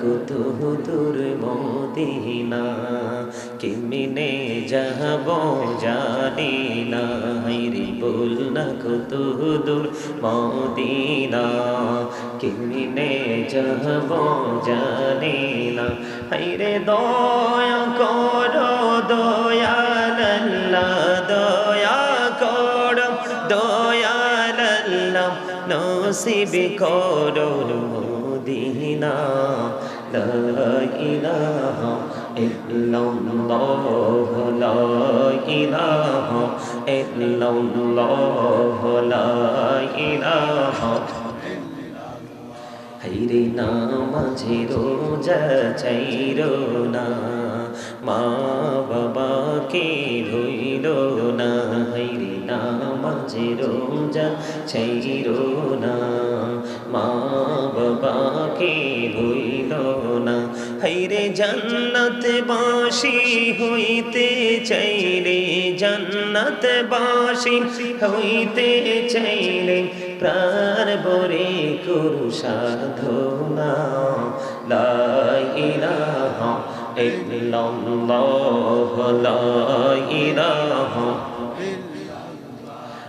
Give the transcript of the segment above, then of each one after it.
কত দূর মদিনা, কেমনে যাব জানি না। হাইরে বল না কত দূর মদিনা, কেমনে যাব জানি না। হাইরে দয়া করো, দয়াল দয়া করো, দয়াল নসিব করো। মদিনা লা ইলাহা ইল্লাল্লাহ, লা ইলাহা ইল্লাল্লাহ, লা ইলাহা। হাইরে নামাঝে রোজা চাইর না, মা বাবাকে রইল না। নামাঝে রোজা চাইর না। মা বাবাকে রইল না। হাইরে জান্নাত বাসি হইতে চাইলে জান্নাত বাসি হইতে চাইলে প্রাণ বরে করু সাধনা লা ইলাহা ইল্লাল্লাহ, লা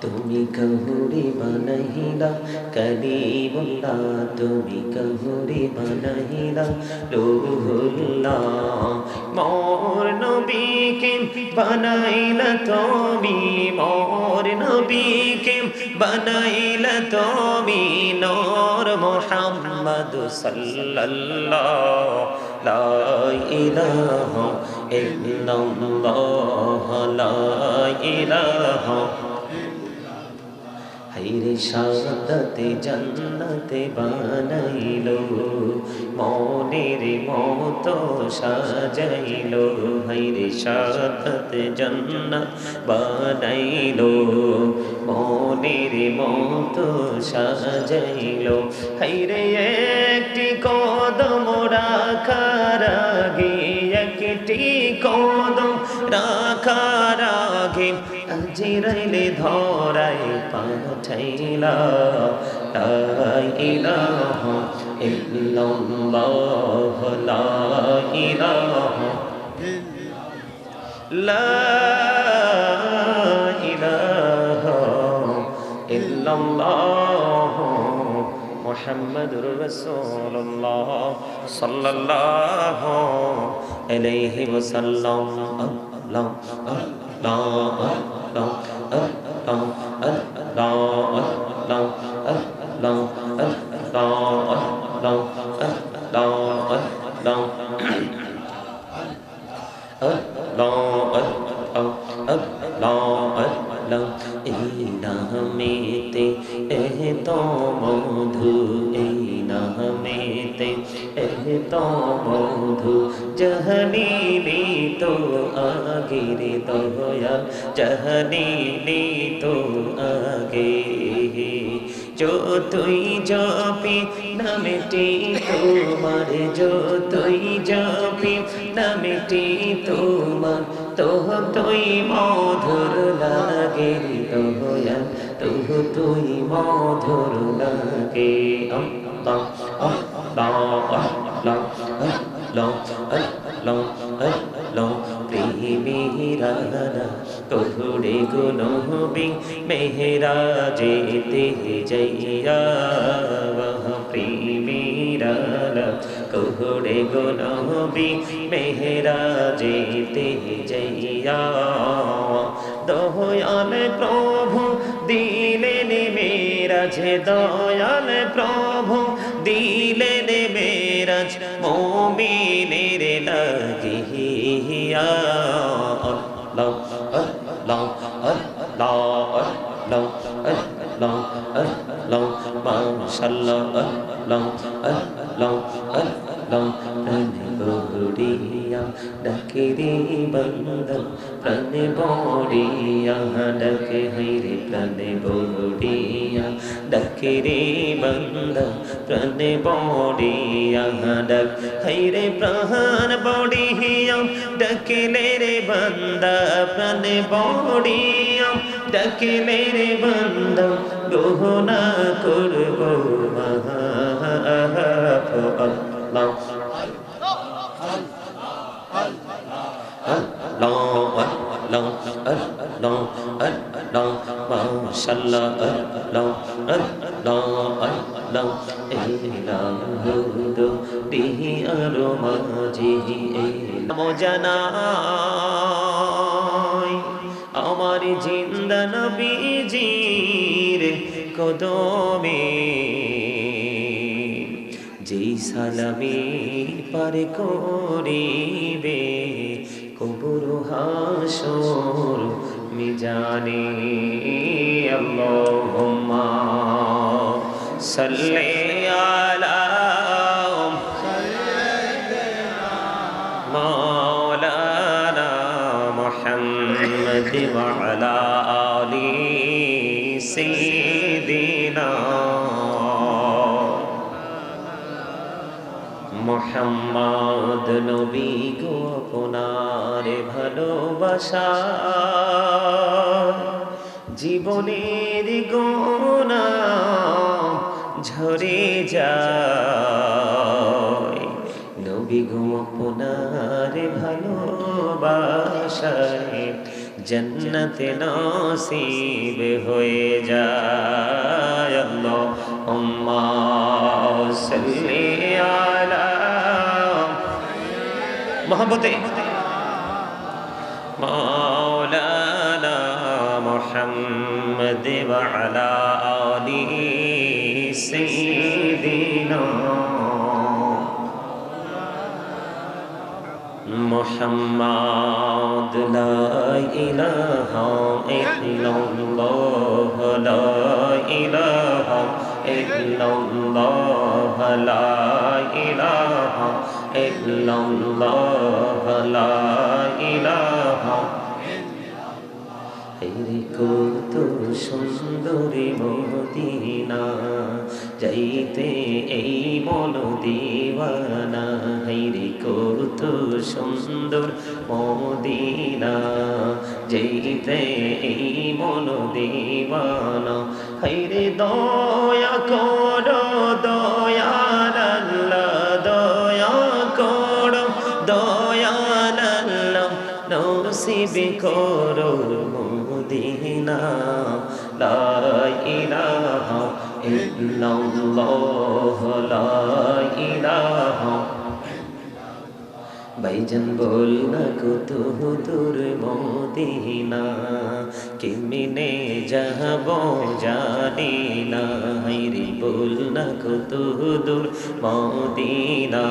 তুমি কহুরি বানাইলা কলিমুল্লাহ তুমি কহুরি বানাইলা, লোহুল্লাহ, মোর নবীকে বানাইলা তুমি, মোর নবীকে বানাইলা তুমি, নূর মুহাম্মদ সাল্লাল্লাহ, লা ইলাহা ইল্লাল্লাহ, লা ইলাহা হাইরে সাদাতে জান্নাতে বানাইলো, মনের মতো সাজাইলো, হাইরে সাদাতে জান্নাত বানাইলো, মনের মতো সাজাইলো, হাইরে একটি কদম রাখার আগে, একটি কদম রাখার আগে জিরাইলে ধরাই পাঠাইলা ইলাহা ইল্লাল্লাহ, লা ইলাহা লা ইলাহা ইল্লাল্লাহ মুহাম্মাদুর রাসূলুল্লাহ সাল্লাল্লাহু আলাইহি ওয়াসাল্লাম। আল্লাহ আল্লাহ আল্লাহ to bodhu jahani ni তো आगे रे दोया जहनी ने तो आगे जो তুই জপি, নামেটি তোমার जो তুই জপি, নামেটি তোমার। তোহ তুই মধুর লাগে দোয়া, তোহ তুই মধুর লাগে। আল্লাহ আল্লাহ আল্লাহ আল্লাহ আল্লাহ জানো প্রেমেরানা তোরে কোনো বি মেহরা যেতে যাইয়া প্রেমেরানা তোরে কোনো বি মেহরা যেতে যাইয়া দয়াল প্রভু, দিলেন যে দয়াল প্রভু দিলেন মেরাজ মোমিনের লাগিয়া আল্লাহ আল্লাহ আল্লাহ আল্লাহ আল্লাহ আল্লাহ মাশাআল্লাহ আল্লাহ আল্লাহ আল্লাহ ডাকে রে বন্দন প্রাণে বড়িয়া ডাকে হাইরে প্রাণে বড়িয়া ডাকে রে বন্দন প্রাণে বড়িয়া ডাক হাইরে প্রাণ বড়িয়া ডাকিলে রে বন্দা প্রাণে বড়িয়া ডাকিলে রে বন্দা গহনা করব মহা আল্লাহ Allah, mashallah, Allah, Allah, Allah, ইলাহুদু দিহি আরও মাঝি মজানাই আমার জিন্দা নবীজির কদমে যেই সালামি পারে করিবে কবুর হাসর نجاني اللهم صل على مولانا محمد وعلى آل سيدنا محمد نبی ভালোবাসা। জীবনের গোনা ঝরে যায়। নবী গো আপনার ভালোবাসায় জন্নতে নসিব হয়ে যায়। আল্লাহুম্মা সাল্লি আলা মোহাম্মতে محمد وعلى آله سيدنا محمد لا إله إلا الله لا إله إلا الله لا إله إلا الله لا إله কত সুন্দরী মদিনা যাইতে এই মন দিওয়ানা হেরে কত সুন্দর মদিনা যাইতে এই মন দিওয়ানা হেরে দয়া করো দয়া দয়াল নসিব করো মদিনা লা ইলাহা ইল্লাল্লাহ লা ইলাহা ভাইজান বল না কত দূর মদিনা, কেমনে যাব জানি না। হাইরে বল না কত দূর মদিনা,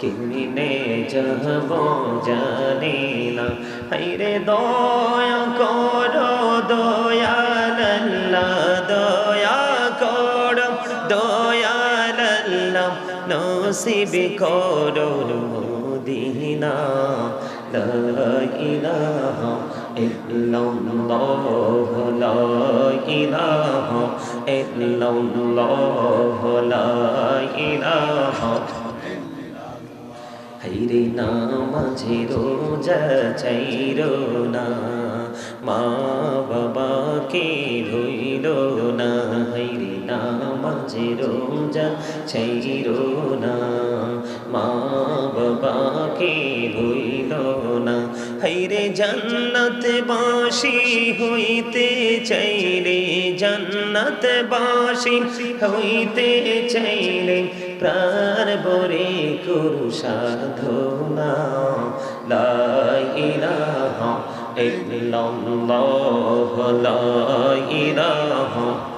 কেমনে যাব জানি না। হাইরে দয়া করো, দয়াল দয়া করো, দয়াল নসিব করো। মদিনা লা ইলাহা ইল্লাল্লাহ, লা ইলাহা ইল্লাল্লাহ, লা ইলাহা। হাইরে না মাঝে রোজা চাইর না, মা বাবাকে রইল না। হাইরে না মাঝে রোজা চাইর না মা বাবাকে রইল না। হাইরে জান্নাত বাসি হইতে চাইলে জান্নাত বাসি হইতে চাইলে প্রাণ বরে করু সাধনা। লা ইলাহা ইল্লাল্লাহ, লা ইলাহা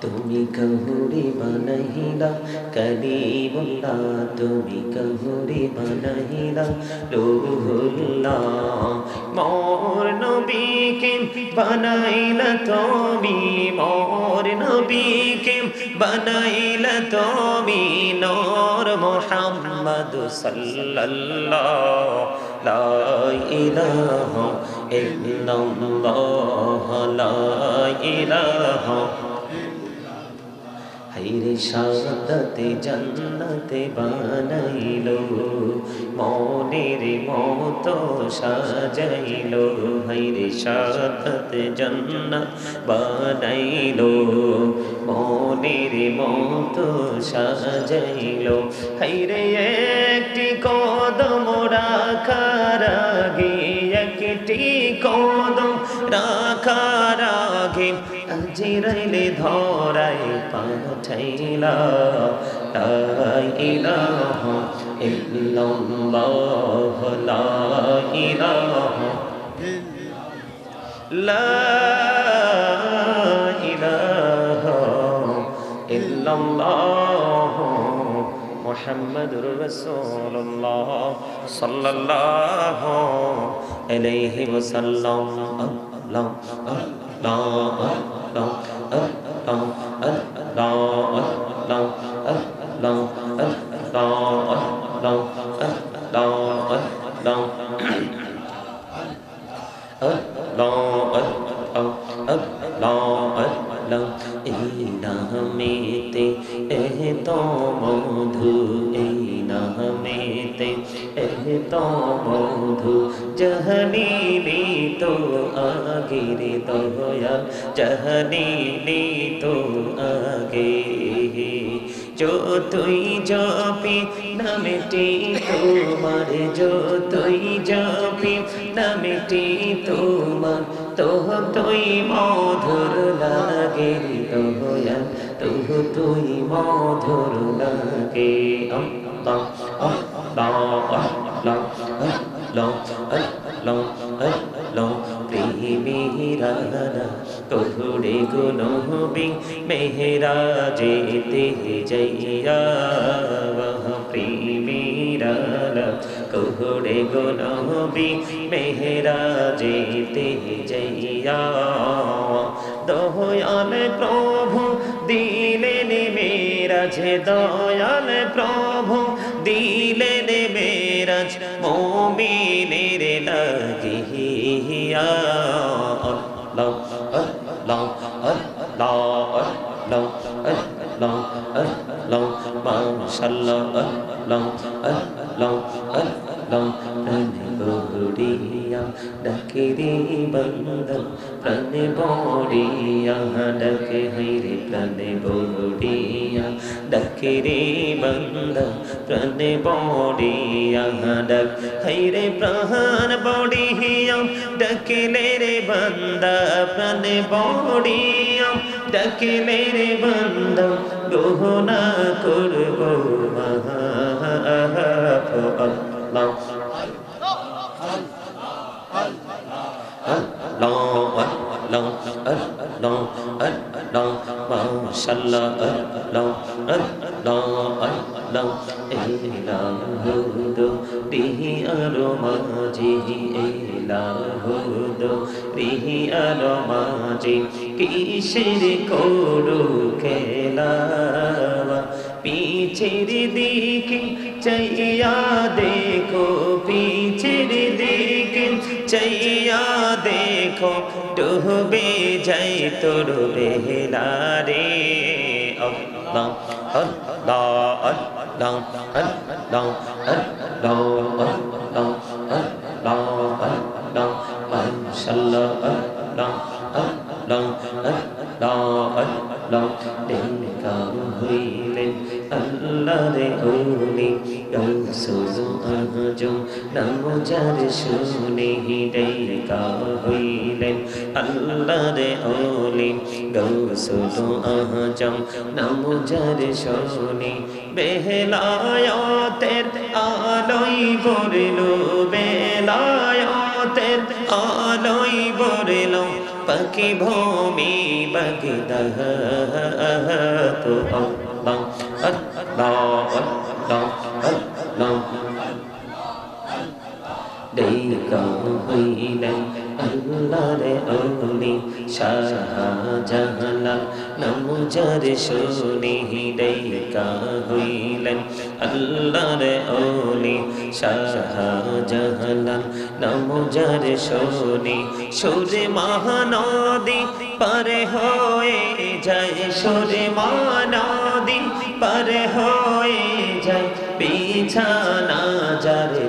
তুমি কহুরি বানাইলা কলিমুল্লাহ তুমি কহুরি বানাইলা, লোহুল্লাহ, মোর নবীকে বানাইলা তুমি, মোর নবীকে বানাইলা তুমি, নূর মুহাম্মদ সাল্লাল্লাহ, লা ইলাহা ইল্লাল্লাহ, লা ইলাহা হাইরে সাদাতে জান্নাতে বানাইলো, মনের মতো সাজাইলো, হাইরে সাদাতে জান্নাত বানাইলো, মনের মতো সাজাইলো, হাইরে একটি কদম রাখার আগে, একটি কদম রাখার আগে আজিরাইলে ধরাই পাঠাইলা লা ইলাহা ইল্লাল্লাহ লা ইলাহা লা ইলাহা ইল্লাল্লাহ মুহাম্মাদুর রাসূলুল্লাহ সাল্লাল্লাহু আলাইহি ওয়াসাল্লাম। আল্লাহ আল্লাহ to bodhu जहनी नी আগে आगे तो या जहनी नी तो आगे जो তুই জপি নামটি তোমার जो তুই জপি নামটি তোমার। তোহ তুই মধুর লাগে দোয়া তোহ তুই মধুর লাগে। অম্বা অম্বা অম্বা আল্লাহ আল্লাহ আল্লাহ প্রেমীরানা তোরে গুনবি মেহরা যেতে যাইয়া প্রেমীরানা কোহরে গুনবি মেহরা যেতে যাইয়া দয়াল প্রভু, দিলেন মেরাজ। দয়াল প্রভু, দিলেন মেরাজ মোমিনের লাগিয়া আল্লাহ আল্লাহ আল্লাহ আল্লাহ আল্লাহ আল্লাহ মাশাআল্লাহ আল্লাহ আল্লাহ আল্লাহ প্রাণে বড়িয়া ডাকে রে বন্দা প্রাণে বড়িয়া ডাকে হাইরে প্রাণে বড়িয়া ডাকে রে বন্দা প্রাণে বড়িয়া ডাক হাইরে প্রাণ বড়িয়া ডাকিলে রে বন্দা প্রাণে বড়িয়া ডাকিলে রে বন্দা গহনা করব আল্লাহ মাশাল্লাহ আল্লাহ আল্লাহ আল্লাহ এলাহুদ রিহি আলো মাঝি এলাহুদ রিহি আলো মাঝি কিসের করু খেলা পিছের দিকে চাইয়া দেখো পিছের দিকে চাইয়া দেখো ডুবে যাই তোর বেলা রে আল্লাহ আল্লাহ আল্লাহ আল্লাহ আল্লাহ আল্লাহ আল্লাহ আল্লাহ মাশাআল্লাহ আল্লাহ আল্লাহ আল্লাহ আল্লাহ বাংলারে উনি গামসুজ আজো নামজার শুনে হৃদয় গা হইলেন। আল্লাহরে ওলি গামসুজ আজো নামজার শুনে বেহলায়তের আলোই ভরিল, বেলায়তের আলোই ভরিল, পাখি ভূমি বাগি দহ তো অল্লাহ শাহজাহালাল নমুজার শুনি রেখা হইলেন আল্লাহর ওলি শাহজাহালাল নমুজার শুনি সুরে মহানদী পারে হয়ে যায় সুরে মানা দিন পারে হয়ে যায় পিছানা যারে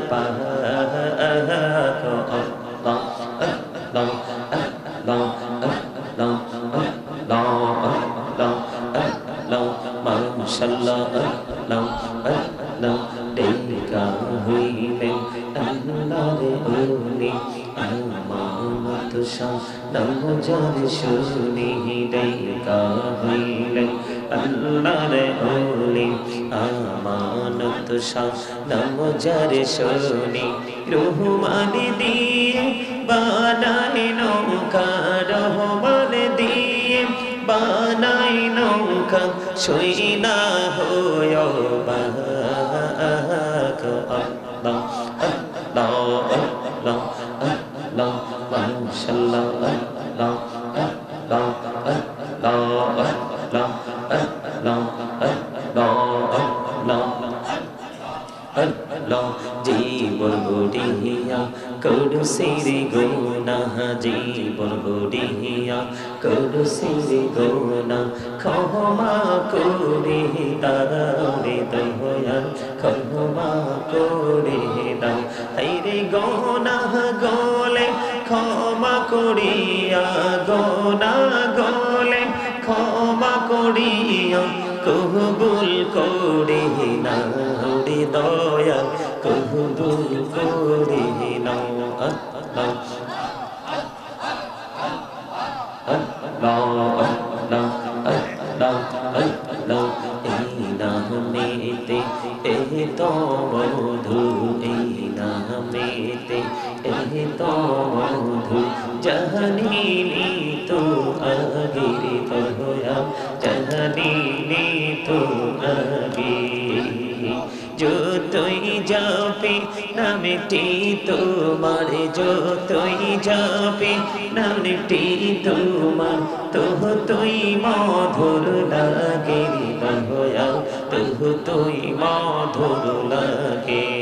মাশাল্লাহ ডেকা হইলেন আল্লাহরে উনি আমানত শাহ নাম যার শুনি ডেকা হইলেন রহমান দিয়ে বানাই নৌকা, রহমান দিয়ে বানাই নৌকা শুই না হয় বাক আল্লাহ আল্লাহ আল্লাহ আল্লাহ আল্লাহ আল্লাহ আল্লাহ জীবন গড়িয়া করু সিরি গোনা জীবন গড়িয়া করু সিরি গোনা ক্ষমা করে দারে দয়া ক্ষমা করে দাও হাইরে গোনা গলে ক্ষমা করিয়া গোনা গলে করিও কবুল করি নাড়ি দয়া কবুল করি নামেতে এ তো মধু এই নামেতে এ তো মধু জাহানি তো আগির দয়া তো আগে যতই যাবে নামটি তোমার যতই যাবে নামটি তোমার তো তুই মধুর লাগে দয়া তো তুই মধুর লাগে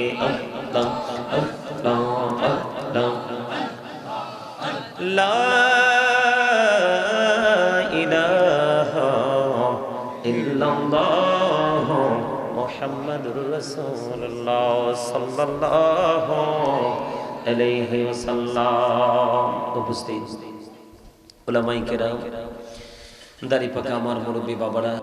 মুহাম্মাদুর রাসূলুল্লাহ সাল্লাল্লাহু আলাইহি ওয়াসাল্লাম। উপস্থিত। উলামায়ে কেরাম দাড়ি পাকা আমার মুরব্বী বাবারা